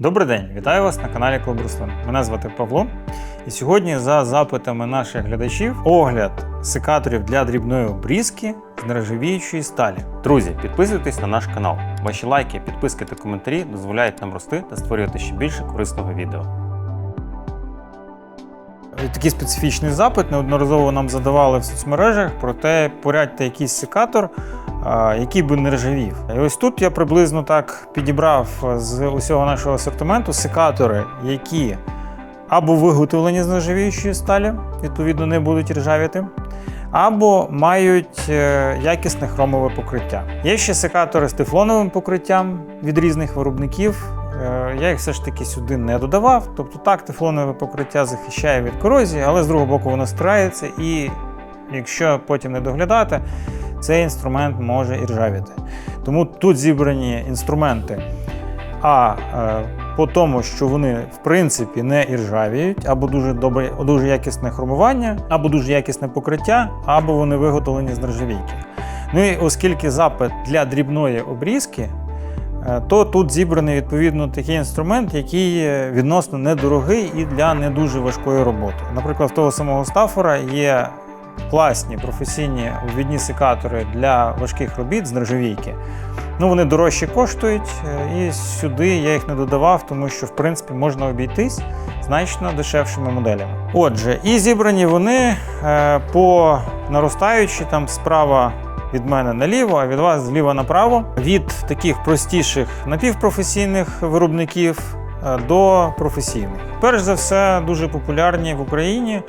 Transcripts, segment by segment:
Добрий день, вітаю вас на каналі Клуб Руслан. Мене звати Павло. І сьогодні, за запитами наших глядачів, огляд секаторів для дрібної обрізки з нержавіючої сталі. Друзі, підписуйтесь на наш канал. Ваші лайки, підписки та коментарі дозволяють нам рости та створювати ще більше корисного відео. Такий специфічний запит неодноразово нам задавали в соцмережах про те, порядьте якийсь секатор, який би не ржавів. І ось тут я приблизно так підібрав з усього нашого асортименту секатори, які або виготовлені з нержавіючої сталі, відповідно, не будуть ржавіти, або мають е, якісне хромове покриття. Є ще секатори з тефлоновим покриттям від різних виробників. Е, Я їх все ж таки сюди не додавав. Тобто так, тефлонове покриття захищає від корозії, але з другого боку воно стирається, і якщо потім не доглядати, цей інструмент може і ржавіти. Тому тут зібрані інструменти. А е, по тому, що вони в принципі не іржавіють, або дуже добре, дуже якісне хромування, або дуже якісне покриття, або вони виготовлені з нержавійки. Ну і оскільки запит для дрібної обрізки, е, то тут зібраний відповідно такий інструмент, який відносно недорогий і для не дуже важкої роботи. Наприклад, в того самого стафора є класні професійні обвідні секатори для важких робіт з нержавійки. Ну, вони дорожче коштують, е, і сюди я їх не додавав, тому що в принципі можна обійтись значно дешевшими моделями. Отже, і зібрані вони е, по наростаючій там справа від мене наліво, а від вас зліва направо. Від таких простіших напівпрофесійних виробників е, до професійних. Перш за все, дуже популярні в Україні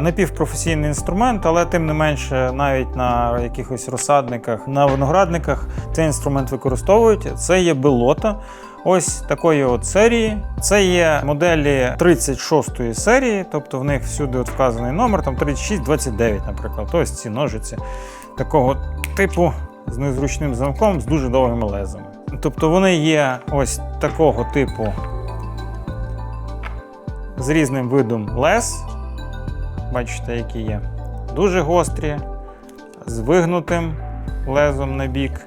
напівпрофесійний інструмент, але тим не менше, навіть на якихось розсадниках, на виноградниках цей інструмент використовують. Це є белота. Ось такої от серії. Це є моделі 36-ї серії, тобто в них всюди от вказаний номер, там 3629, наприклад. Ось ці ножиці такого типу з незручним замком, з дуже довгими лезами. Тобто вони є ось такого типу з різним видом лез. Бачите, які є. Дуже гострі, з вигнутим лезом на бік,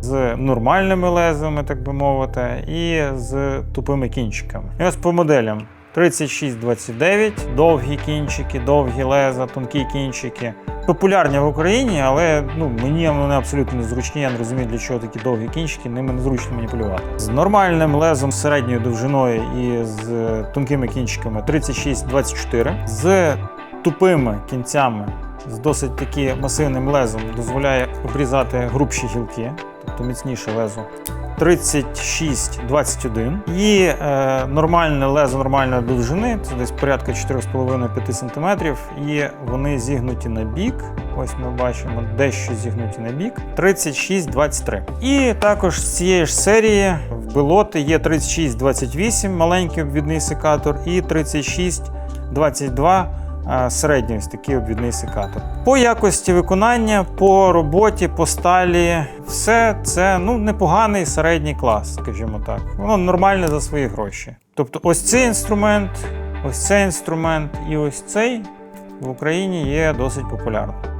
з нормальними лезами, так би мовити, і з тупими кінчиками. І ось по моделям 3629, довгі кінчики, довгі леза, тонкі кінчики. Популярні в Україні, але ну, мені вони абсолютно незручні. Я не розумію, для чого такі довгі кінчики, ними незручно маніпулювати. З нормальним лезом середньою довжиною і з тонкими кінчиками 36-24, з тупими кінцями, з досить таки масивним лезом дозволяє обрізати грубші гілки, тобто міцніше лезо. 36-21 і е, нормальне лезо нормальної довжини, це десь порядка 4,5-5 см, і вони зігнуті на бік. Ось ми бачимо дещо зігнуті на бік. 36-23. І також з цієї ж серії в белоти є 36-28, маленький обвідний секатор, і 36-22 е, середній ось такий обвідний секатор. По якості виконання, по роботі, по сталі, все це ну, непоганий середній клас, скажімо так. Воно нормальне за свої гроші. Тобто, ось цей інструмент, ось цей інструмент і ось цей в Україні є досить популярним.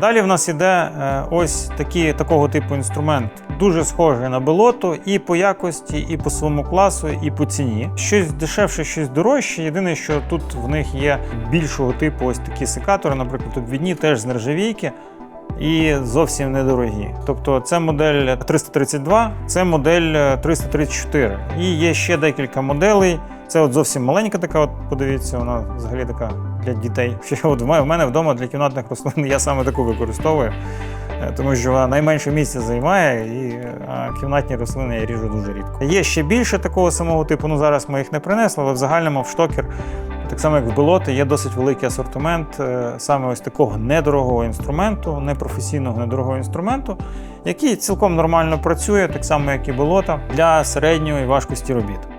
Далі в нас іде е, ось такі, такого типу інструмент, дуже схожий на белоту і по якості, і по своєму класу, і по ціні. Щось дешевше, щось дорожче. Єдине, що тут в них є більшого типу ось такі секатори, наприклад, тут відні теж з нержавійки. І зовсім недорогі. Тобто це модель 332, це модель 334. І є ще декілька моделей. Це от зовсім маленька така, от подивіться, вона взагалі така для дітей. Ще от в мене- вдома для кімнатних рослин я саме таку використовую, е, тому що вона найменше місця займає, і е, кімнатні рослини я ріжу дуже рідко. Є ще більше такого самого типу, ну зараз ми їх не принесли, але в загальному в штокер. Так само, як в Белоти, є досить великий асортимент е, саме ось такого недорогого інструменту, непрофесійного недорогого інструменту, який цілком нормально працює, так само, як і Белота, для середньої важкості робіт.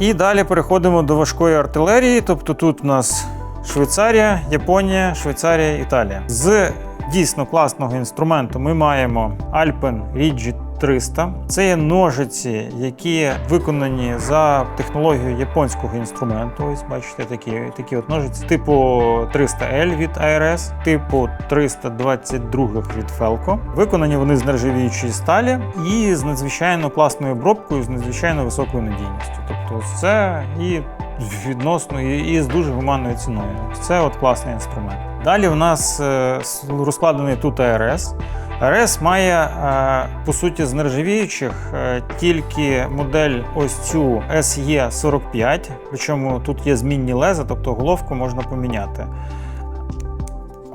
І далі переходимо до важкої артилерії. Тобто тут у нас Швейцарія, Японія, Швейцарія, Італія. З дійсно класного інструменту ми маємо Alpen Rigid 300. Це є ножиці, які виконані за технологією японського інструменту. Ось бачите, такі, такі от ножиці, типу 300L від ARS, типу 322 від Felco. Виконані вони з нержавіючої сталі і з надзвичайно класною обробкою, з надзвичайно високою надійністю. Тобто, це і відносно і, і з дуже гуманною ціною. Це от класний інструмент. Далі у нас е, розкладений тут АРС. АРС має е, по суті з нержавіючих е, тільки модель ось цю SE45, причому тут є змінні леза, тобто головку можна поміняти.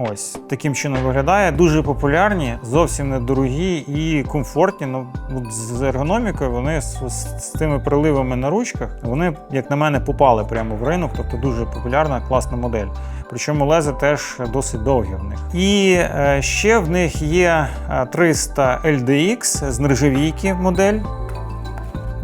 Ось таким чином виглядає. Дуже популярні, зовсім недорогі і комфортні. Ну з ергономікою вони з, з, з тими приливами на ручках, вони, як на мене, попали прямо в ринок. Тобто дуже популярна, класна модель. Причому лези теж досить довгі в них. І е, ще в них є е, 300 LDX з нержавійки модель.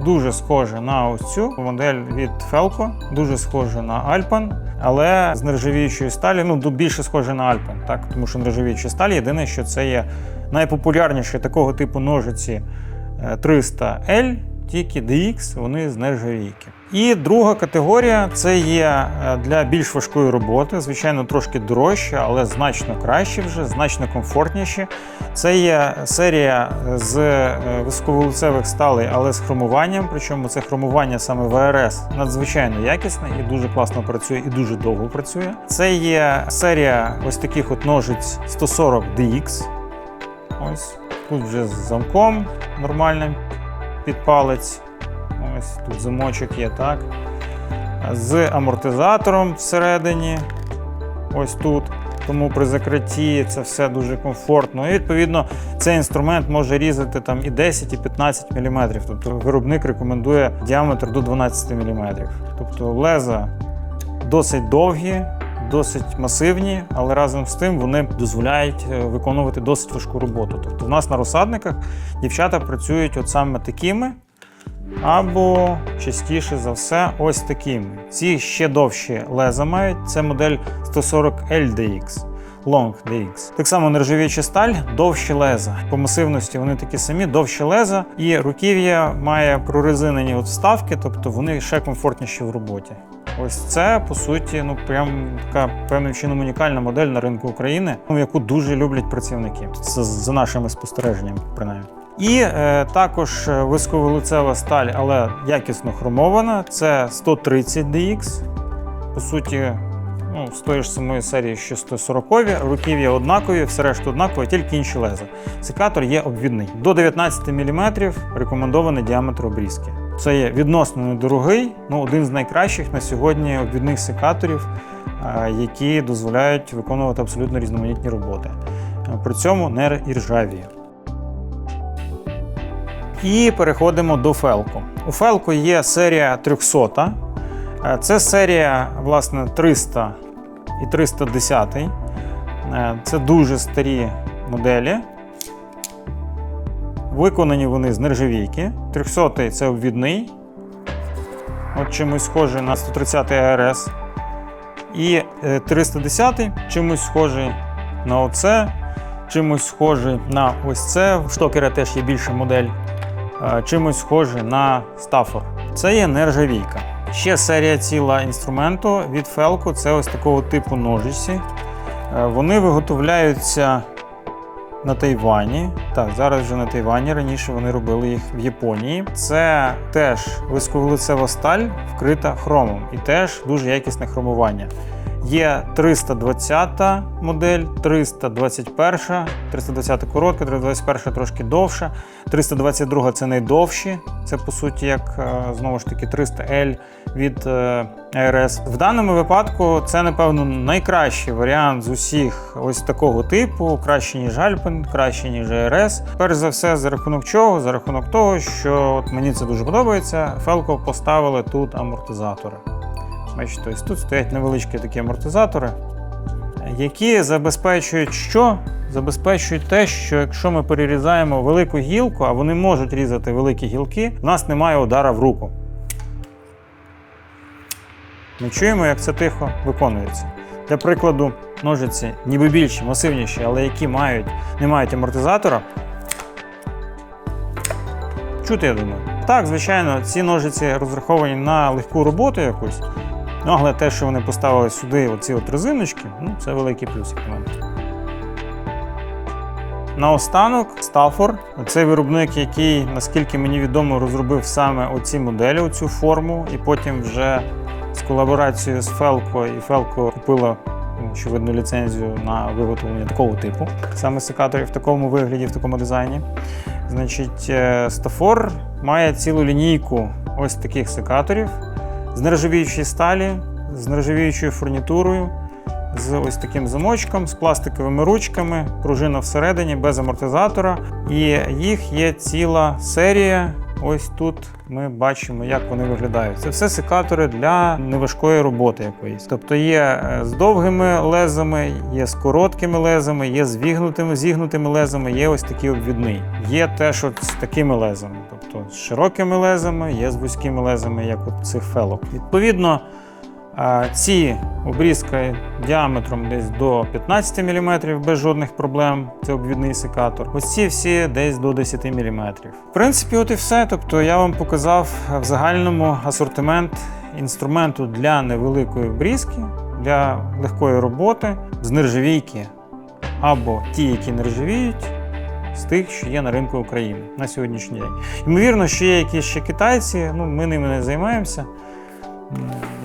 Дуже схоже на ось цю модель від Felco, дуже схоже на Alpen, але з нержавіючої сталі, ну більше схоже на Альпен, так? тому що нержавіюча сталь єдине, що це є найпопулярніші такого типу ножиці е, 300L, тільки DX, вони з нержавійки. І друга категорія це є е, для більш важкої роботи, звичайно, трошки дорожче, але значно краще вже, значно комфортніше. Це є серія з е, високоволицевих сталей, але з хромуванням. Причому це хромування саме в АРС надзвичайно якісне і дуже класно працює, і дуже довго працює. Це є серія ось таких от ножиць 140 DX. Ось тут вже з замком нормальним під палець. Ось тут замочок є, так. З амортизатором всередині. Ось тут. Тому при закритті це все дуже комфортно. І відповідно цей інструмент може різати там і 10, і 15 мм. Тобто виробник рекомендує діаметр до 12 мм. Тобто леза досить довгі, досить масивні, але разом з тим вони дозволяють е, виконувати досить важку роботу. Тобто в нас на розсадниках дівчата працюють от саме такими. Або частіше за все, ось такими. Ці ще довші леза мають. Це модель 140 LDX. Long DX. Так само нержавіюча сталь, довші леза. По масивності вони такі самі, довші леза, і руків'я має прорезинені от вставки, тобто вони ще комфортніші в роботі. Ось це по суті, ну прям така певним чином унікальна модель на ринку України, яку дуже люблять працівники. Це за нашими спостереженнями, принаймні. І е, також е, високоволицева сталь, але якісно хромована. Це 130 DX. По суті, ну, з тої ж самої серії, що 140-ві, руків'я однакові, все решта однакові, тільки інші леза. Секатор є обвідний. До 19 мм рекомендований діаметр обрізки. Це є відносно недорогий, ну один з найкращих на сьогодні обвідних секаторів, е, які дозволяють виконувати абсолютно різноманітні роботи. Е, При цьому не іржавіє. І переходимо до Фелко. У Фелко є серія 300. Е, Це серія, власне, 300 і 310. Е, Це дуже старі моделі. Виконані вони з нержавійки. 300 це обвідний. От чимось схожий на 130 АРС. І е, 310 чимось схожий на оце, чимось схожий на ось це. В штокера теж є більша модель е, чимось схоже на стафор. Це є нержавійка. Ще серія ціла інструменту від Felco, це ось такого типу ножиці. Е, Вони виготовляються на Тайвані. Так, зараз вже на Тайвані. Раніше вони робили їх в Японії. Це теж високоволицева сталь, вкрита хромом, і теж дуже якісне хромування. Є 320 модель, 321, 320 коротка, 321 трошки довша, 322 це найдовші. Це по суті як е, знову ж таки 300L від е, ARS. В даному випадку це, напевно, найкращий варіант з усіх ось такого типу, краще ніж Alpen, краще ніж ARS. Перш за все, за рахунок чого? За рахунок того, що от мені це дуже подобається. Felco поставили тут амортизатори. Бачите, ось тут стоять невеличкі такі амортизатори, які забезпечують що? Забезпечують те, що якщо ми перерізаємо велику гілку, а вони можуть різати великі гілки, в нас немає удара в руку. Ми чуємо, як це тихо виконується. Для прикладу, ножиці ніби більші, масивніші, але які мають, не мають амортизатора. чути, я думаю. Так, звичайно, ці ножиці розраховані на легку роботу якусь. Ну, але те, що вони поставили сюди оці от резиночки, ну, це великий плюс, як мене. Наостанок Stafford. Це виробник, який, наскільки мені відомо, розробив саме оці моделі, оцю форму, і потім вже з колаборацією з Felco, і Felco купила, очевидно, ліцензію на виготовлення такого типу, саме секаторів в такому вигляді, в такому дизайні. Значить, е, Stafor має цілу лінійку ось таких секаторів з нержавіючої сталі, з нержавіючою фурнітурою, з ось таким замочком, з пластиковими ручками, пружина всередині, без амортизатора. І їх є ціла серія. Ось тут ми бачимо, як вони виглядають. Це все секатори для неважкої роботи якоїсь. Тобто є е, з довгими лезами, є з короткими лезами, є з вігнутими, зігнутими лезами, є ось такий обвідний. Є теж от з такими лезами, тобто з широкими лезами, є з вузькими лезами, як от цих фелок. Відповідно, Ці обрізки діаметром десь до 15 мм без жодних проблем. Це обвідний секатор. Ось ці всі десь до 10 мм. В принципі, от і все. Тобто я вам показав в загальному асортимент інструменту для невеликої обрізки, для легкої роботи з нержавійки або ті, які нержавіють. З тих, що є на ринку України на сьогоднішній день. Ймовірно, що є якісь ще китайці, ну ми ними не займаємося.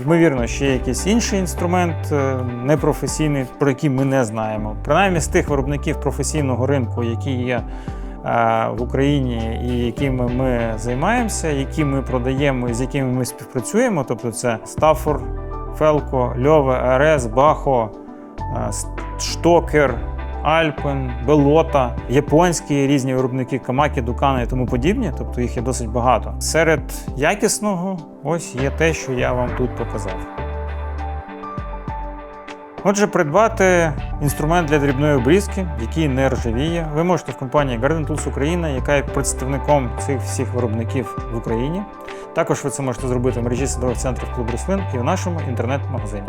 Ймовірно, ще якийсь інший інструмент е, непрофесійний, про який ми не знаємо. Принаймні з тих виробників професійного ринку, які є е, в Україні і якими ми займаємося, які ми продаємо і з якими ми співпрацюємо. Тобто це Stafford, Felco, Льове, АРС, Бахо, е, Штокер. Альпен, Белота, японські різні виробники камаки, Дукана і тому подібні, тобто їх є досить багато. Серед якісного ось є те, що я вам тут показав. Отже, придбати інструмент для дрібної обрізки, який не ржавіє, ви можете в компанії Garden Tools Україна, яка є представником цих всіх виробників в Україні. Також ви це можете зробити в мережі садових центрів клуб рослин і в нашому інтернет-магазині.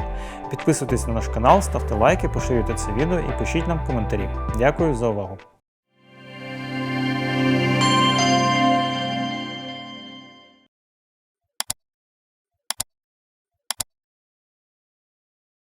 Підписуйтесь на наш канал, ставте лайки, поширюйте це відео і пишіть нам коментарі. Дякую за увагу!